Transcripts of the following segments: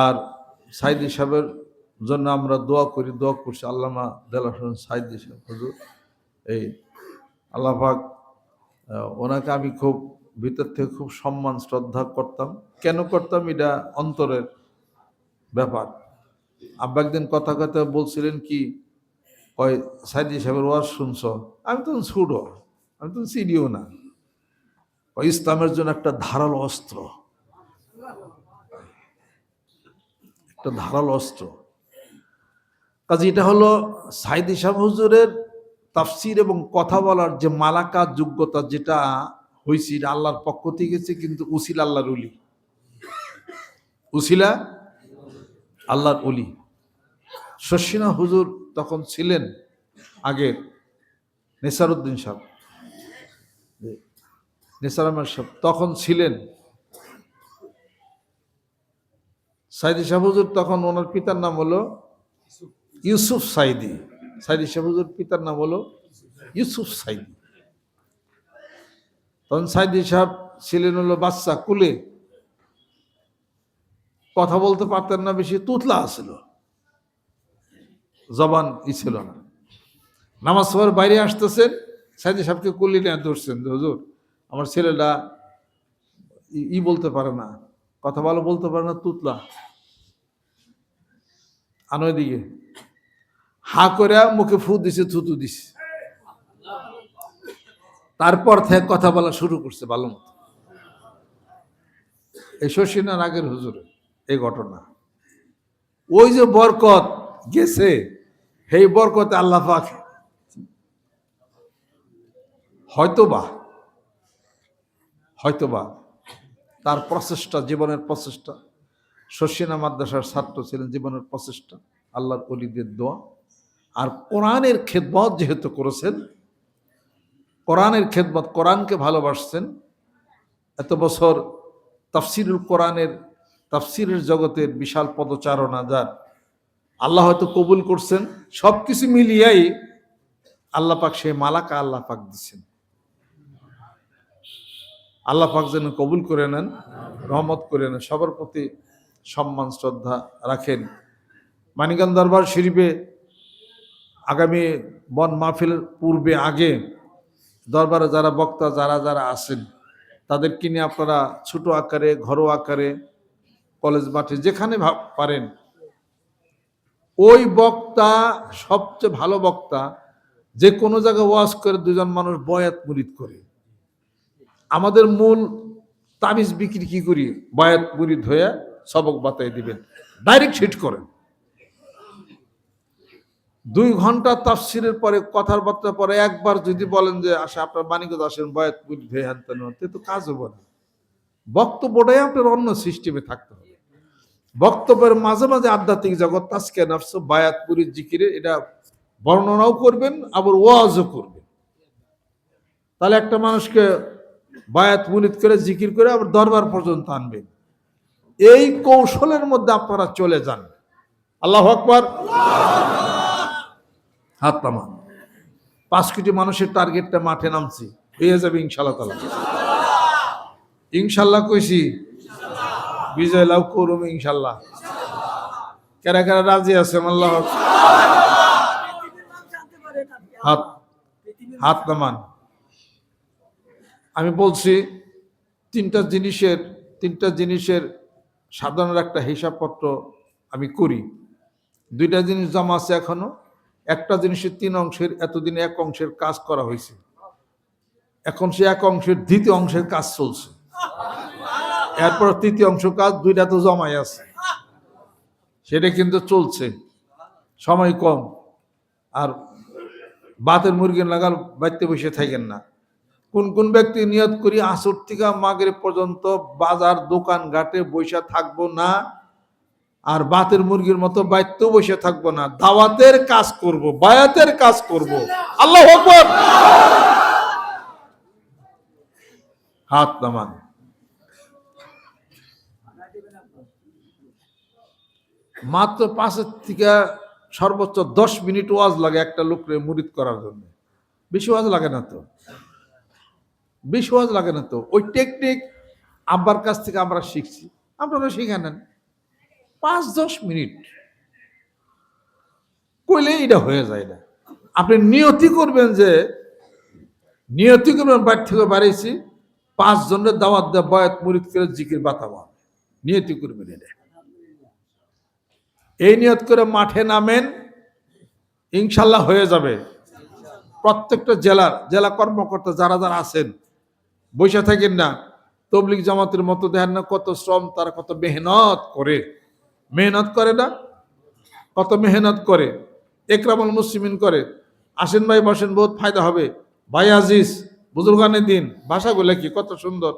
আর সাইদি সাহেবের জন্য আমরা দোয়া করি দোয়া করছি আল্লামা দেল হোসেন সাইদি সাহেব হুজুর। এই আল্লাহ পাক আহ, ওনাকে আমি খুব ভিতর থেকে খুব সম্মান শ্রদ্ধা করতাম। কেন করতাম? এটা অন্তরের ব্যাপার। আব্বা একদিন কথা কথা বলছিলেন কি ওই সাইদি সাহেবের ওয়াজ শুনছ? আমি তো ছুটো আমি তো চিনিও না। ইসলামের জন্য একটা ধারালো অস্ত্র। একটা ধারাল অস্ত্র। কাজে এটা হলো সাইদি সাহেব হুজুরের তাফসির এবং কথা বলার যে মালাকা যোগ্যতা যেটা হয়েছে এটা আল্লাহর পক্ষ থেকে গেছে কিন্তু উসিল আল্লাহর উলি উসিলা আল্লাহর উলি শশিনা হুজুর তখন ছিলেন আগে নেসারুদ্দিন সাহেব। নেসার সাহেব তখন ছিলেন সাইদি শাহ হুজুর তখন ওনার পিতার নাম হলো ইউসুফ সাইদি। সাইদি শাহ হুজুর পিতার নাম হলো ইউসুফ সাইদি। তখন সাইদি সাহেব ছিলেন হলো বাচ্চা কুলে। কথা বলতে পারতেন না, বেশি তুতলা আসছিল জবান ই ছিল না। নামাজ পড়ার বাইরে আসতেছেন, সাইদি সাহেবকে কুলি নিয়ে ধরছেন হুজুর, আমার ছেলেটা ই বলতে পারে না। কথা ভালো বলতে পারে না, তুতলা। আনোয় দিকে হা করে মুখে ফু দিছে, থুতু দিছে। তারপর থেকে কথা বলা শুরু করছে ভালো মতো। এই শশীনার আগের হুজুর, এই ঘটনা। ওই যে বরকত গেছে, সেই বরকতে আল্লাহ পাক হয়তোবা হয়তোবা তার প্রচেষ্টা, জীবনের প্রচেষ্টা। শশীনা মাদ্রাসার ছাত্র ছিলেন জীবনের প্রচেষ্টা, আল্লাহর অলিদের দোয়া। আর কোরআনের খেদমত যেহেতু করেছেন, কোরআনের খেদমত কোরআনকে ভালোবাসছেন, এত বছর তাফসিরুল কোরআনের, তাফসিরের জগতের বিশাল পদচারণা যার আল্লাহ হয়তো কবুল করছেন সব কিছু মিলিয়াই আল্লাহ পাক সে মালাকা আল্লাহ পাক দিচ্ছেন আল্লাহ পাক যেন কবুল করে নেন, রহমত করে নেন, সবার প্রতি সম্মান, শ্রদ্ধা রাখেন। মানিকান দরবার শরীফে আগামী বন মাহফিল পূর্বে আগে দরবারে যারা বক্তা, যারা যারা আছেন, তাদেরকে নিয়ে আপনারা ছোট আকারে, ঘরোয়া আকারে, কলেজ মাঠে যেখানে পারেন, ওই বক্তা, সবচেয়ে ভালো বক্তা, যে কোনো জায়গায় ওয়াজ করে দুজন মানুষ বয়াত মুরিদ করে। আমাদের মূল তাবিজ বিক্রি কি করি? বয়াত মুরিদ হয়ে সবক বাতাই দিবেন। ডাইরেক্ট হিট করেন। দুই ঘণ্টা তাফসিরের পরে কথার বার্তা পরে একবার যদি বলেন যে আসে আপনার বাণিজ্য আসেন বয়াত মুরিদ হয়ে হ্যান ত্যান হন, তো কাজ হবে না। বক্তব্যটাই আপনার অন্য সিস্টেমে থাকতে হবে। বক্তব্যের মাঝে মাঝে আধ্যাত্মিক জগৎ তাস্কে নফস বায়াত পুরীর জিকিরে এটা বর্ণনাও করবেন আবার ওয়াজও করবেন। তাহলে একটা মানুষকে বায়াত মুনিত করে, জিকির করে আবার দরবার পর্যন্ত আনবেন। এই কৌশলের মধ্যে আপনারা চলে যান। আল্লাহ আকবার। হাত নামান। পাঁচ কোটি মানুষের টার্গেটটা মাঠে নামছি। হয়ে যাবে ইনশাল্লাহ তালা। ইনশাল্লাহ কইছি, বিজয় লাভ করুম ইনশাল্লাহ কেরা কেরা রাজি আছে আল্লাহ হাত হাত নামান। আমি বলছি, তিনটা জিনিসের তিনটা জিনিসের সাধারণ একটা হিসাবপত্র আমি করি। দুইটা জিনিস জমা আছে এখনও, একটা জিনিসের তিন অংশের, এতদিনে এক অংশের কাজ করা হয়েছে। এখন সে এক অংশের দ্বিতীয় অংশের কাজ চলছে। এরপর তৃতীয় অংশ কাজ, দুইটা তো জমাই আছে। সেটা কিন্তু চলছে। সময় কম। আর বাতের মুরগি লাগাল বাড়িতে বসে থাকেন না। কোন কোন ব্যক্তি নিয়ত করি, আসর থেকে মাগের পর্যন্ত বাজার, দোকান, ঘাটে বসে থাকব না আর বাতের মুরগির মতো বাইতেও বসে থাকব না। দাওয়াতের কাজ করব, বায়াতের কাজ করব। আল্লাহ হাত নামান। মাত্র পাঁচের থেকে সর্বোচ্চ দশ মিনিট ওয়াজ লাগে একটা লোকরে মুরিদ করার জন্য। বেশি ওয়াজ লাগে না তো? বেশি ওয়াজ লাগে না তো। ওই টেকনিক আব্বার কাছ থেকে আমরা শিখছি। আপনারা শিখে নেন। পাঁচ দশ মিনিট। কইলে এটা হয়ে যায় না। আপনি নিয়তি করবেন যে, নিয়তি করবেন, বাড়ি থেকে বাড়াইছি পাঁচ জনের দাওয়াত দেওয়া বয়াত মুরিদ করে জিকির বাতাবা নিয়তি করবেন এটা। এই নিয়ত করে মাঠে নামেন, ইনশাল্লাহ হয়ে যাবে। প্রত্যেকটা জেলার, জেলা কর্মকর্তা যারা যারা আছেন বসে থাকেন না। তবলিক জামাতের মতো দেখেন না কত শ্রম, তারা কত মেহনত করে। মেহনত করে না? কত মেহনত করে? একরামুল মুসলিমিন করে। আসেন ভাই বসেন, বহুত ফায়দা হবে। ভাই আজিজ বুজুর্গানের দিন। ভাষাগুলো কি কত সুন্দর।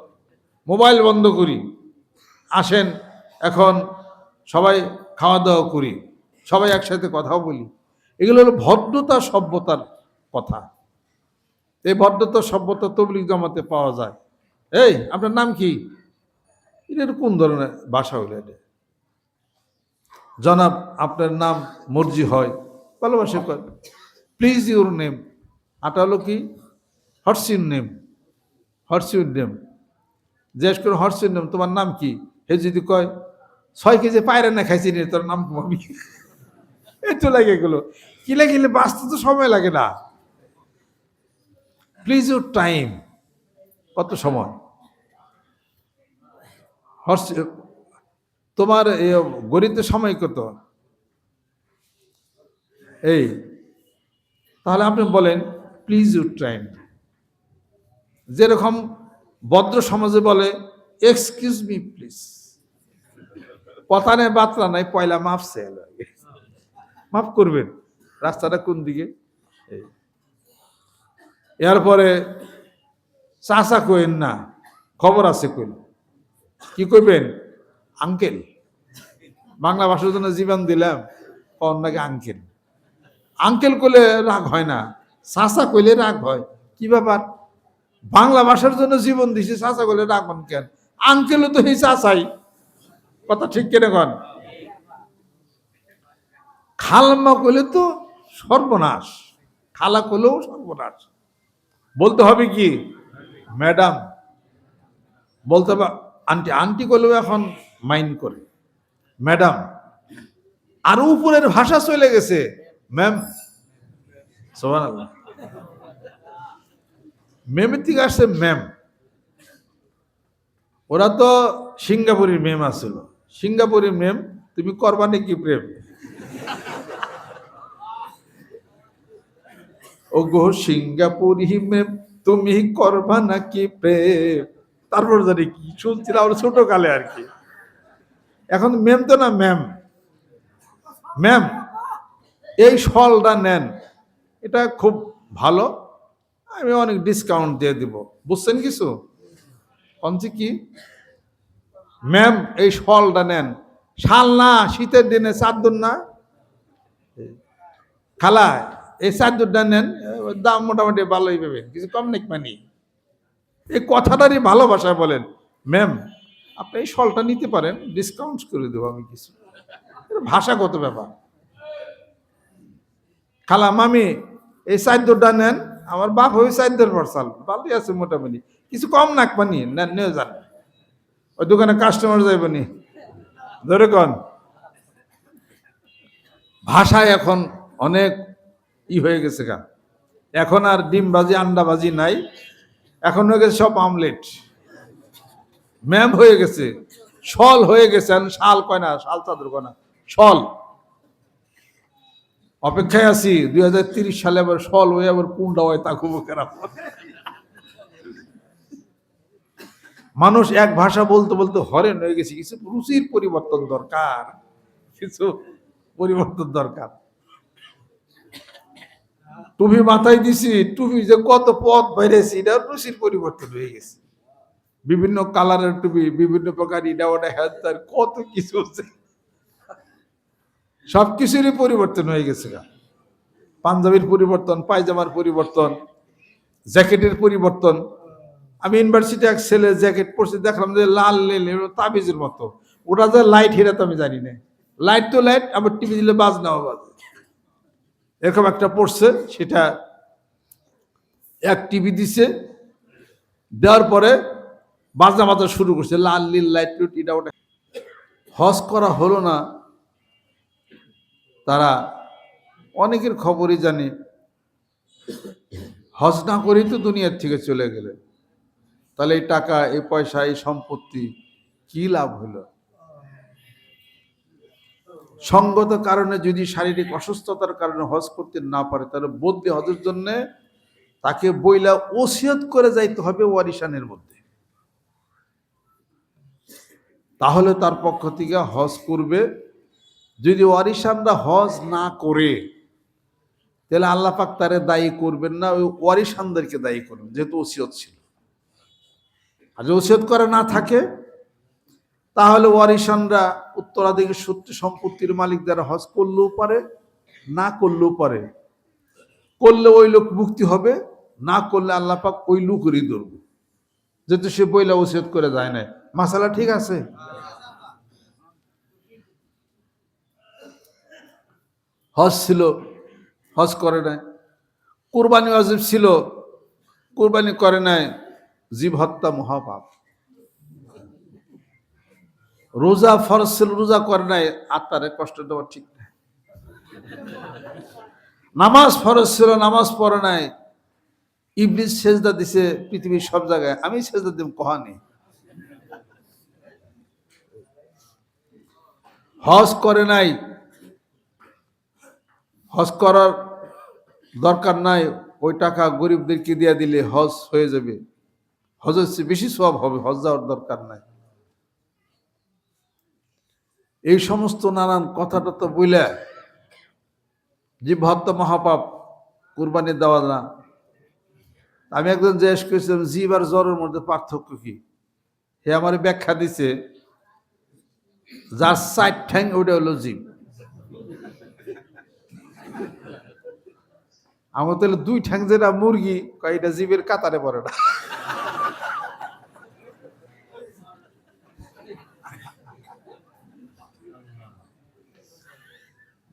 মোবাইল বন্ধ করি। আসেন, এখন সবাই খাওয়া দাওয়া করি। সবাই একসাথে কথাও বলি। এগুলো হলো ভদ্রতা, সভ্যতার কথা। এই ভদ্রতা, সভ্যতা তবলিক জমাতে পাওয়া যায়। এই, আপনার নাম কি? এটা কোন ধরনের ভাষা হইল এটা? জনাব, আপনার নাম মর্জি হয়, ভালোবাসে প্লিজ ইউর নেম আটা হলো কি? হর্স নেম হর্স নেম জিজ্ঞেস করে হর্স নেম তোমার নাম কি? হে যদি কয়, ছয় কেজি পায়রা না খাইছি রে, তোর নাম কমাবি একটু লাগে গেলো কি লাগিলে বাঁচতে তো সময় লাগে না। Please your time. কত সময়? হর্স তোমার এ, গণিতে সময় কত? এই, তাহলে আপনি বলেন, প্লিজ ইউর টাইম। যেরকম ভদ্র সমাজে বলে, এক্সকিউজ মি, প্লিজ। পতানে বাতরা নাই, পয়লা মাফ চেয়ে মাফ করবেন, রাস্তাটা কোন দিকে। এরপরে চাষা কইন না, খবর আছে কইন। কি কইবেন? আঙ্কেল। বাংলা ভাষার জন্য জীবন দিলাম, কন নাকি আঙ্কেল। আঙ্কেল কইলে রাগ হয় না চাষা কইলে রাগ হয়। কি ব্যাপার? বাংলা ভাষার জন্য জীবন দিছে চাষা কইলে রাগ হন কেন? আঙ্কেলও তো এই চাষাই কথা ঠিক কেন কন? খালমা কইলে তো সর্বনাশ, খালা কইলেও সর্বনাশ। বলতে হবে কি? ম্যাডাম বলতে হবে আন্টি আন্টি করলেও এখন মাইন্ড করে। ম্যাডাম আরও উপরের ভাষা চলে গেছে ম্যাম। সোহান আল্লাহ ম্যামের থেকে আসছে ম্যাম। ওরা তো সিঙ্গাপুরের মেম আসছিল সিঙ্গাপুরের মেম তুমি করবা নাকি প্রেম? ও সিঙ্গাপুর মেম তুমি করবা নাকি প্রেম? তারপর জানি কি শুনছিলাম আমরা ছোট কালে আর কি। এখন ম্যাম তো না ম্যাম ম্যাম এই শলটা নেন। এটা খুব ভালো। আমি অনেক ডিসকাউন্ট দিয়ে দিব। বুঝছেন কিছু? কনছি কি? ম্যাম এই শলটা নেন। শাল না শীতের দিনে চাদর না খালা এই চাদরটা নেন, দাম মোটামুটি ভালোই পাবেন, কিছু কম নাকি মানে। এই কথাটারই ভালোবাসায় বলেন, ম্যাম, আপনি এই শলটা নিতে পারেন ডিসকাউন্ট করে দেবো আমি কিছু। ভাষাগত ব্যাপার। খালা, মামি, এই চাদরটা নেন, আমার বাপ ওই চাদর পরসাল ভালোই আছে মোটামুটি, কিছু কম নাক পানি নেন, নিয়ে যান। ওই দোকানে কাস্টমার যাইবনি ধরে কন। ভাষায় এখন অনেক ই হয়ে গেছে গা। এখন আর ডিমবাজি, আন্ডাবাজি নাই। এখন হয়ে গেছে সব আমলেট। ম্যাম হয়ে গেছে। শল হয়ে গেছে। এখন শাল কয় না, শাল চাদর কয় না অপেক্ষায় আছি, দুই হাজার তিরিশ সালে আবার শল হয়ে আবার কুন্ডা হয়, তা খুব মানুষ এক ভাষা বলতে বলতে হরেন হয়ে গেছে। কিছু রুচির পরিবর্তন দরকার। কিছু পরিবর্তন দরকার। টুপি মাথায় দিছি টুপি যে কত পথ বাইরেছি, এটা রুচির পরিবর্তন হয়ে গেছে। বিভিন্ন কালারের টুপি, বিভিন্ন প্রকার ইটা ওটা হ্যাঁ কত কিছু হচ্ছে। সব কিছুরই পরিবর্তন হয়ে গেছে পাঞ্জাবির পরিবর্তন, পায়জামার পরিবর্তন, জ্যাকেটের পরিবর্তন। আমি ইউনিভার্সিটি এক ছেলে জ্যাকেট পরছি, দেখলাম যে লাল লেল তাবিজের মতো। ওটা যে লাইট হেরা তো আমি জানি না লাইট তো লাইট, আবার টিভি দিলে বাজ নাও বাজ। এরকম একটা পড়ছে, সেটা এক টিভি দিছে, দেওয়ার পরে বাজনা বাজা শুরু করছে, লাল নীল লাইট লুট এটা ওটা। হজ করা হলো না, তারা অনেকের খবরই জানি, হজ না করেই তো দুনিয়ার থেকে চলে গেলে তাহলে এই টাকা, এই পয়সা, এই সম্পত্তি, কি লাভ হলো? সঙ্গত কারণে যদি শারীরিক অসুস্থতার কারণে হজ করতে না পারে, তাহলে বদলি হজের জন্য তাকে বইলা ওসিয়ত করে যাইতে হবে ওয়ারিশানের মধ্যে। তাহলে তার পক্ষ থেকে হজ করবে। যদি ওয়ারিশানরা হজ না করে, তাহলে আল্লাহ পাক তারে দায়ী করবেন না, ওই ওয়ারিশানদেরকে দায়ী করবেন, যেহেতু ওসিয়ত ছিল। আর যদি ওসিয়ত করে না থাকে তাহলে ওয়ারিশানরা উত্তরাধিকার সূত্রে সম্পত্তির মালিক যারা হজ করলেও পারে, না করলেও পারে। করলে ওই লোক মুক্তি হবে, না করলে আল্লাহ পাক ওই লোকেরই ধরবে। যেহেতু সে বইলা ওসিয়ত করে যায় না মাসালা ঠিক আছে? হজ ছিল, হজ করে নাই। কোরবানি অজিব ছিল, কোরবানি করে নাই। জীব হত্যা মহাপাপ। রোজা ফরজ ছিল, রোজা করে নাই আত্মারে কষ্ট দেওয়া ঠিক না। নামাজ ফরজ ছিল, নামাজ পড়ে নাই। ইবলিস সেজদা দিছে পৃথিবীর সব জায়গায়। আমি সেজদা দিব কহানি? হজ করে নাই। হজ করার দরকার নাই। ওই টাকা গরিবদেরকে দিয়ে দিলে হজ হয়ে যাবে। হজ চেয়ে বেশি সব হবে, হজ যাওয়ার দরকার নাই। এই সমস্ত নানান কথাটা তো বইলে যে ভক্ত মহাপাপ কুরবানি দেওয়া না। আমি একজন জিজ্ঞেস করেছিলাম, জীব আর জ্বরের মধ্যে পার্থক্য কি? হে আমার ব্যাখ্যা দিছে, যার সাইড ঠ্যাং, ওটা হলো জীব। আমার তাহলে দুই ঠ্যাং যেটা মুরগি, কয় এটা জীবের কাতারে পড়ে না।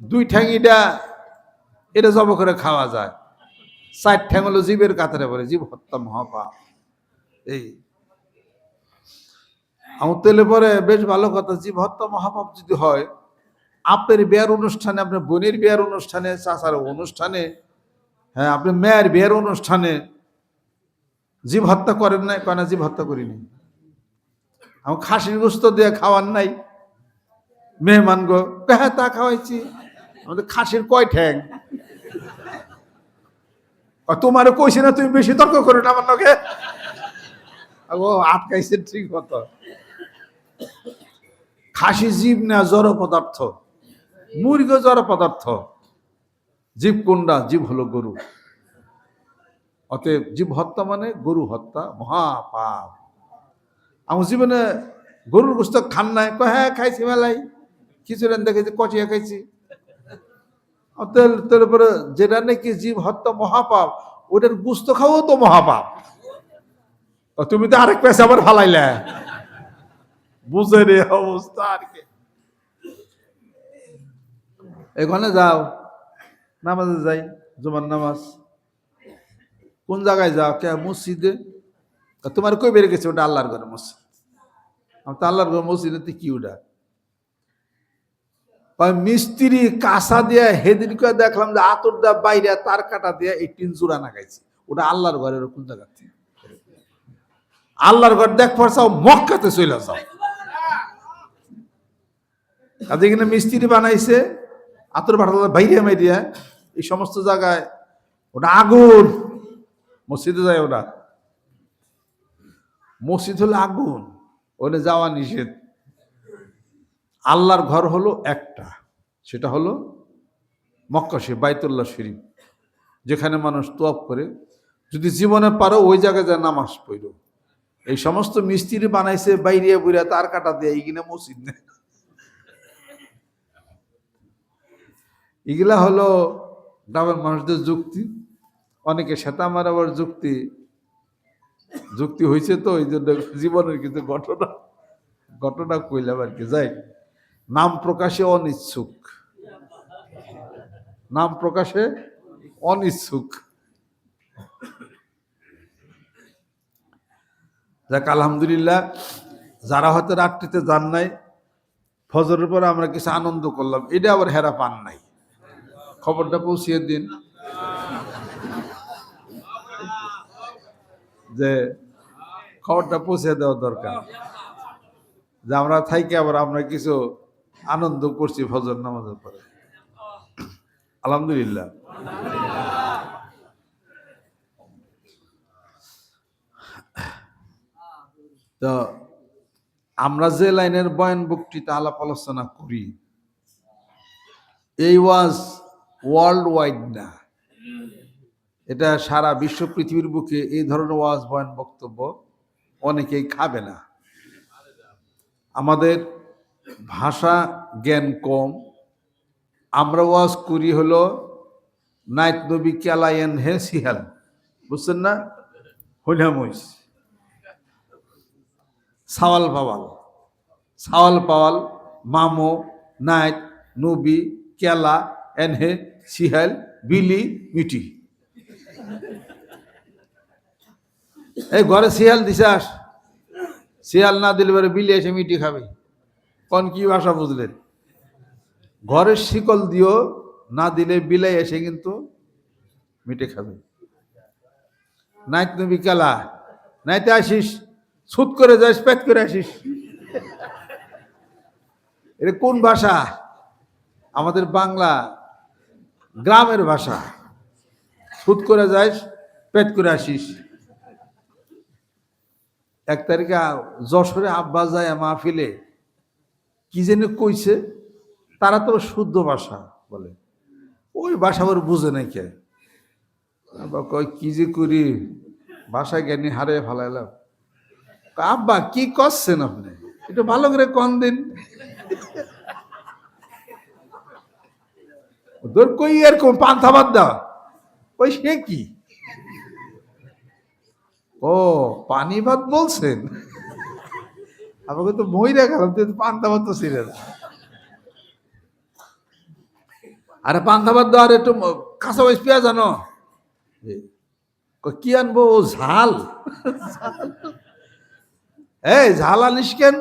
দুই ঠ্যাঙিটা এটা জব করে খাওয়া যায়। চার ঠ্যাং হলো জীবের কাতারে পড়ে, জীব হত্যা মহাপাপ। এই। আমার তেলে পরে বেশ ভালো কথা, জীব হত্যা মহাপাপ যদি হয় আপনার বিয়ার অনুষ্ঠানে আপনার বোনের বিয়ার অনুষ্ঠানে, চাচার অনুষ্ঠানে হ্যাঁ আপনি মেয়ের বিয়ের অনুষ্ঠানে জীব হত্যা করেন নাই? কেন জীব হত্যা করিনি আমি খাসির গোস্ত দিয়ে খাওয়ার নাই। মেহমান গো হ্যাঁ তা খাওয়াইছি। আমাদের খাসির কয় ঠ্যাং? তোমার কইছে না তুমি বেশি তর্ক করো না আমার লোকে ও আটকাইছে ঠিক মতো। খাসি জীব না জড় পদার্থ, মুরগি জড় পদার্থ। জীব কোনটা জীব হলো গরু। অতএব জীব হত্যা মানে গরু হত্যা, মহাপাপ। আমার জীবনে গরুর গোস্ত খান নাই। হ্যাঁ খাইছি মেলাই খিচুড়েন দেখেছি কচিয়া খাইছি। তেল যেটা নাকি জীব হত্যা মহাপাপ, ওটার গুস্ত খাওয়াও তো মহাপাপ। তুমি তো আরেক পেশা আবার ফালাইলে। বুঝে রে অবস্থা আর কি। এখানে যাও, নামাজে যাই, জুমার নামাজ। কোন জায়গায় যাও? কে? মসজিদে? তোমার কই বেড়ে গেছে ওটা আল্লাহর ঘরে মসজিদ? তো আল্লাহর ঘরে মসজিদে কি ওটা? মিস্ত্রি কাঁসা দিয়ে হেদিন করে দেখলাম যে আতর দেওয়া বাইরে তার কাটা দিয়ে এই টিন চূড়া নাগাইছে। ওটা আল্লাহর ঘরের কোন জায়গা থেকে। আল্লাহর ঘর দেখ পড়ছাও মক্কাতে চলে যাও। কাজে এখানে মিস্ত্রি বানাইছে, আতর ভাটা বাইরে মাইরিয়া এই সমস্ত জায়গায়। ওটা আগুন। মসজিদে যায় ওটা। মসজিদ হলো আগুন। ওখানে যাওয়া নিষেধ। আল্লাহর ঘর হলো একটা। সেটা হলো মক্কা শরীফ বাইতুল্লাহ শরীফ, যেখানে মানুষ তোয়াপ করে। যদি জীবনে পারো, ওই জায়গায় যায় নামাজ পড়ো। এই সমস্ত মিস্ত্রি বানাইছে, বাইরে বুড়া তার কাটা দিয়ে এইখানে মসজিদ নেই এগুলা হলো গ্রামের মানুষদের যুক্তি। অনেকে শ্বেতা মারাবার যুক্তি। যুক্তি হয়েছে তো এই জন্য জীবনের কিছু ঘটনা ঘটনা কইলাম আর কি, যাই। নাম প্রকাশে অনিচ্ছুক। নাম প্রকাশে অনিচ্ছুক। যাক, আলহামদুলিল্লাহ, যারা হয়তো রাত্রিতে যান নাই, ফজরের পরে আমরা কিছু আনন্দ করলাম, এটা আবার হেরা পান নাই। খবরটা পৌঁছিয়ে দিন। যে খবরটা পৌঁছে দেওয়া দরকার। যে আমরা থাইকে আবার আমরা কিছু আনন্দ করছি ফজর নামাজের পরে। আলহামদুলিল্লাহ। তো আমরা যে লাইনের বয়ান বক্তৃতা আলাপ আলোচনা করি, এই ওয়াজ ওয়ার্ল্ড ওয়াইড না। এটা সারা বিশ্ব পৃথিবীর বুকে এই ধরনের ওয়াজ বয়ান বক্তব্য অনেকেই খাবে না। আমাদের ভাষা জ্ঞান কম। আমরা ওয়াজ করি হলো নাইট নবী ক্যালায়েন হে সিহাল। বুঝছেন না? হইলামইস সাওয়াল পাওয়াল। সাওয়াল পাওয়াল, মামো নাইট নবী, কেলা এনহে সিহাল, বিলি, মিটি। এই ঘরে শিয়াল দিছাস? শিয়াল না দিলে বিলি এসে মিটি খাবে। কোন কি ভাষা বুঝলেন? ঘরের শিকল দিও না দিলে বিলাই এসে কিন্তু মিটে খাবে। নাইত নবী কেলা, নাইতে আসিস, ছুট করে যাস পেট করে আসিস। এটা কোন ভাষা? আমাদের বাংলা গ্রামের ভাষা। ছুট করে যাস পেট করে আসিস। এক তারিখে যশোরে আব্বাস যায় মাহফিলে। কি যেন কইছে? তারা তো শুদ্ধ ভাষা বলে। ওই ভাষা আবার বুঝে নাই কে? কয়, কি যে করি? ভাষা জ্ঞানী হারে ফেলাইলাম। আব্বা, কি করছেন আপনি? একটু ভালো করে কন দিন। তোর কই এরকম পান্থা বাদ দাও ওই সে কি? ও পানি ভাত বলছেন? আমাকে তো মহিলা গেলাম তুই তো পান্তা ভাত তো ছিলেন আরে পান্তা ভাত আর একটু কাঁচা বাইশ পেঁয়াজ আনো। কি আনব? ও ঝাল। এই ঝাল আনিস কেন?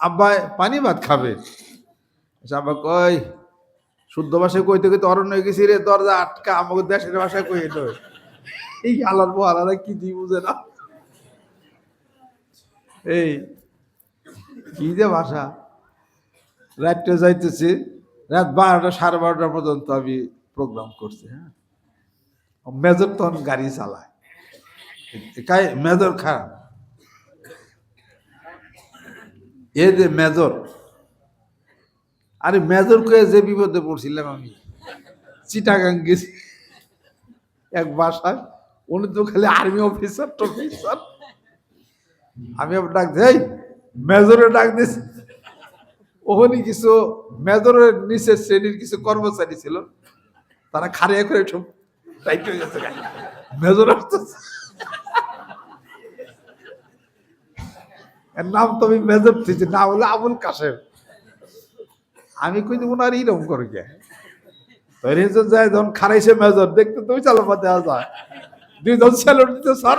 আব্বা পানি ভাত খাবে। আচ্ছা, আব্বা কই শুদ্ধ ভাষায় কইতে কইতে অরণ্য গেছি রে দরজা আটকা আমাকে দেশের ভাষায় কই এটা এই আলার আলাদা কি দি বুঝে না। এই কি যে ভাষা? রাতটা যাইতেছি, রাত বারোটা, সাড়ে বারোটা পর্যন্ত আমি প্রোগ্রাম করছি হ্যাঁ? মেজর তখন গাড়ি চালায়। কাই মেজর খারাপ। এ যে মেজর। আরে মেজর কয়ে যে বিপদে পড়ছিলাম আমি। চিটাগাং গেছি। এক বাসায়। উনি তো খালি আর্মি অফিসার টফিসার আমি ডাক দেই মেজরে ডাক দিছি। ওখানে কিছু মেজরের নিচের শ্রেণির কিছু কর্মচারী ছিল। তারা খারিয়া করে সব টাইট হয়ে গেছে মেজর এর নাম তো আমি মেজর দিয়েছি, না হলে আবুল কাশেম। আমি কই আর এইরকম করে কে? তো রেজন যায় যখন খারাইছে মেজর, দেখতে তুমি চালো পথে দেওয়া যায় দুইজন স্যালুট দিতে স্যার।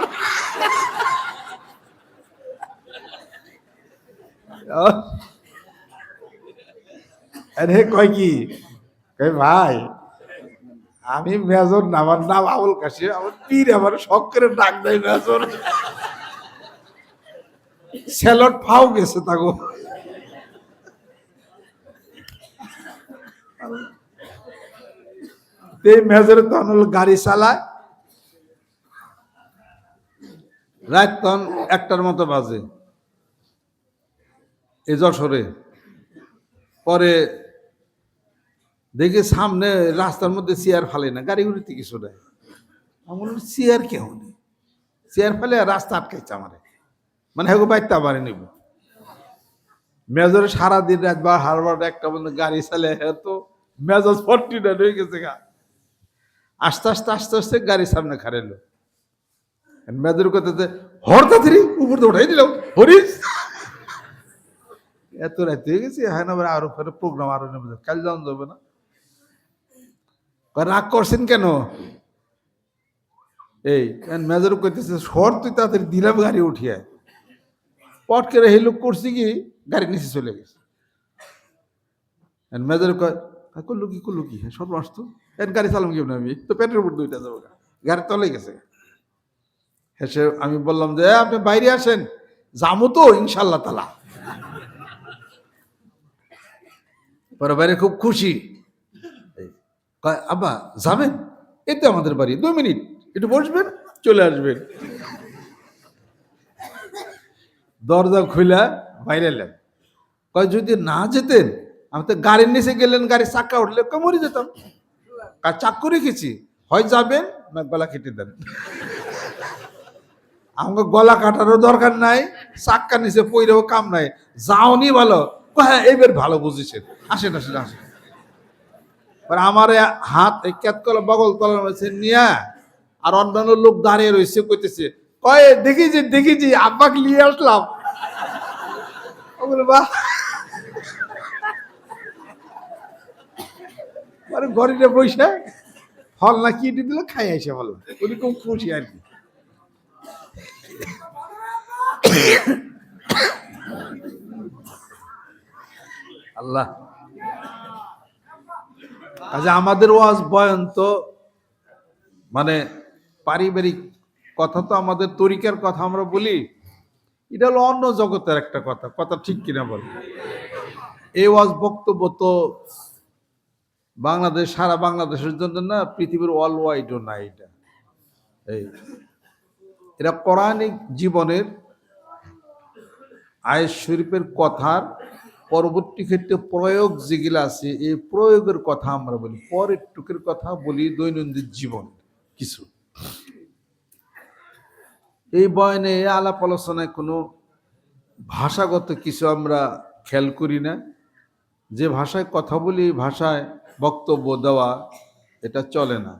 আরে কয় কি? কই ভাই, আমি মেজর না, আমার নাম আবুল কাশিম আমার পীর, আমার শখ করে ডাক দেয় মেজর। স্যালট ফাও গেছে তাগো। এই মেজরে তখন গাড়ি চালায়। রাত তখন একটার মতো বাজে। এ যশোরে পরে দেখি সামনে রাস্তার মধ্যে চেয়ার ফালে না, গাড়ি উড়িতে কিছু নেই। আমি বললাম, চেয়ার কেউ নেই। চেয়ার ফেলে রাস্তা আটকাইছে আমারে। মানে হেগো বাইতে পারে নিব। মেজরে সারাদিন রাত বা হারবার একটা বন্ধু গাড়ি চালে তো, মেজাজ ফর্টি না হয়ে গেছে গা। আস্তে আস্তে আস্তে আস্তে গাড়ির সামনে খারেলো মেজর কথা হরতা থ্রি উপর তো উঠাই দিল হরিস এত রাত হয়ে গেছে হ্যাঁ না আরও ফের প্রোগ্রাম আরও নেবে। কাল যাওয়া যাবে না? রাগ করছেন কেন? এই মেজর করতেছে সর, তুই তাড়াতাড়ি দিলাম গাড়ি উঠিয়ে। পট করে হেলুক করছি কি গাড়ি নিচে চলে গেছে। মেজর কয় করল কি করল কি? হ্যাঁ সব আসতো এর গাড়ি চালাম কেমন আমি? তো পেটের উপর দুইটা যাব গাড়ি তলে গেছে। হেসে আমি বললাম যে আপনি বাইরে আসেন। যাব তো ইনশাল্লাহ তালা পরে বাইরে খুব খুশি। আব্বা, যাবেন? এই তো আমাদের বাড়ি, দু মিনিট, একটু বসবেন, চলে আসবেন। দরজা খুলে বাইরে এলেন। কয়, যদি না যেতেন, আমি তো গাড়ির নিচে গেলেন গাড়ি চাক্কা উঠলে কয়, মরে যেতাম। কার চাক্কু রেখেছি, হয় যাবেন না গলা কেটে দেন। আমাকে গলা কাটারও দরকার নাই চাক্কা নিচে পইরেও কাম নাই। যাওনি ভালো হ্যাঁ এবার ভালো বুঝেছেন। আসেন আসেন আসেন। আমার হাত এই ক্যাটকলা বগল তলার মধ্যে নিয়া। আর অন্যান্য লোক দাঁড়িয়ে রয়েছে, কইতেছে, কয় দেখেছি দেখেছি আব্বাকে নিয়ে আসলাম। বাহ। ঘরে বসে। ফল না কি দিল, খাই আসে ফল। উনি খুব খুশি আর কি। আল্লাহ। কাজে আমাদের ওয়াজ বয়ান তো মানে পারিবারিক কথা তো আমাদের তরিকার কথা আমরা বলি, এটা হলো অন্য জগতের একটা কথা কথা ঠিক কিনা বল? এই ওয়াজ বক্তব্য তো বাংলাদেশ, সারা বাংলাদেশের জন্য না, পৃথিবীর অল ওয়াইডও না এটা। এই, এরা পৌরাণিক জীবনের আয়েশ শরীফের কথার পরবর্তী ক্ষেত্রে প্রয়োগ যেগুলো আছে, এই প্রয়োগের কথা আমরা বলি। পরের টুকের কথা বলি দৈনন্দিন জীবন কিছু। এই বয়নে আলাপ আলোচনায় কোনো ভাষাগত কিছু আমরা খেয়াল করি না। যে ভাষায় কথা বলি, ভাষায় বক্তব্য দেওয়া, এটা চলে না।